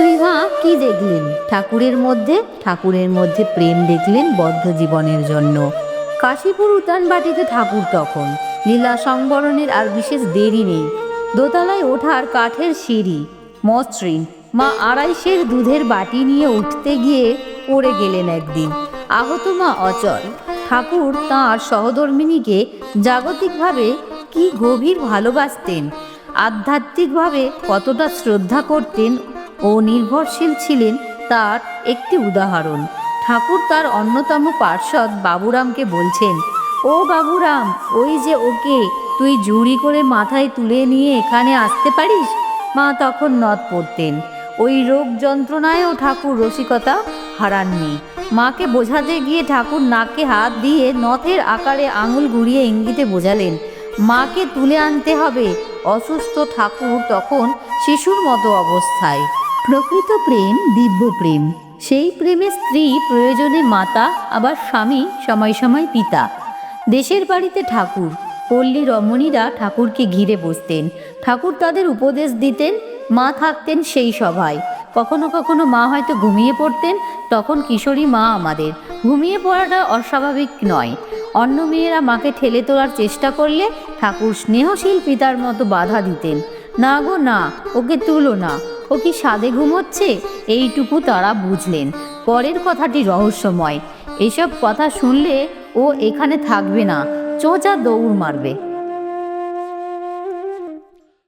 শ্রীমা কি দেখলেন? ঠাকুরের মধ্যে ঠাকুরের মধ্যে প্রেম দেখলেন বদ্ধ জীবনের জন্য। কাশীপুর উদ্যান বাটিতে ঠাকুর তখন। লীলা সংবরণের আর বিশেষ দেরি নেই। দোতলায় ওঠার কাঠের সিঁড়ি, মসৃণ। মা আড়াইশের দুধের বাটি নিয়ে উঠতে গিয়ে পড়ে গেলেন একদিন। আহত মা অচল। ঠাকুর তাঁর সহধর্মিনীকে জাগতিকভাবে কি গভীর ভালোবাসতেন। আধ্যাত্মিকভাবে কতটা শ্রদ্ধা করতেন ও নির্ভরশীল ছিলেন তার একটি উদাহরণ। ঠাকুর তার অন্যতম পার্ষদ বাবুরামকে বলছেন, ও বাবুরাম, ওই যে ওকে তুই জুড়ি করে মাথায় তুলে নিয়ে এখানে আসতে পারিস? মা তখন নদ পড়তেন। ওই রোগ যন্ত্রণায়ও ঠাকুর রসিকতা হারাননি। মাকে বোঝাতে গিয়ে ঠাকুর নাকে হাত দিয়ে নথের আকারে আঙুল ঘুরিয়ে ইঙ্গিতে বোঝালেন, মাকে তুলে আনতে হবে। অসুস্থ ঠাকুর তখন শিশুর মতো অবস্থায়। প্রকৃত প্রেম, দিব্য প্রেম। সেই প্রেমে স্ত্রী, প্রয়োজনে মাতা, আবার স্বামী, সময় সময় পিতা। দেশের বাড়িতে ঠাকুর, পল্লী রমণীরা ঠাকুরকে ঘিরে বসতেন। ঠাকুর তাদের উপদেশ দিতেন, মা থাকতেন সেই সভায়। কখনো কখনো মা হয়তো ঘুমিয়ে পড়তেন, তখন কিশোরী মা আমাদের। ঘুমিয়ে পড়াটা অস্বাভাবিক নয়। অন্য মেয়েরা মাকে ঠেলে তোলার চেষ্টা করলে ঠাকুর স্নেহশীল পিতার মতো বাধা দিতেন। না গো, না, ওকে তুলো না। ও কি সাদে ঘুমোচ্ছে? এইটুকু তারা বুঝলেন। পরের কথাটি রহস্যময়। এসব কথা শুনলে ও এখানে থাকবে না। চোঁচা দৌড় মারবে।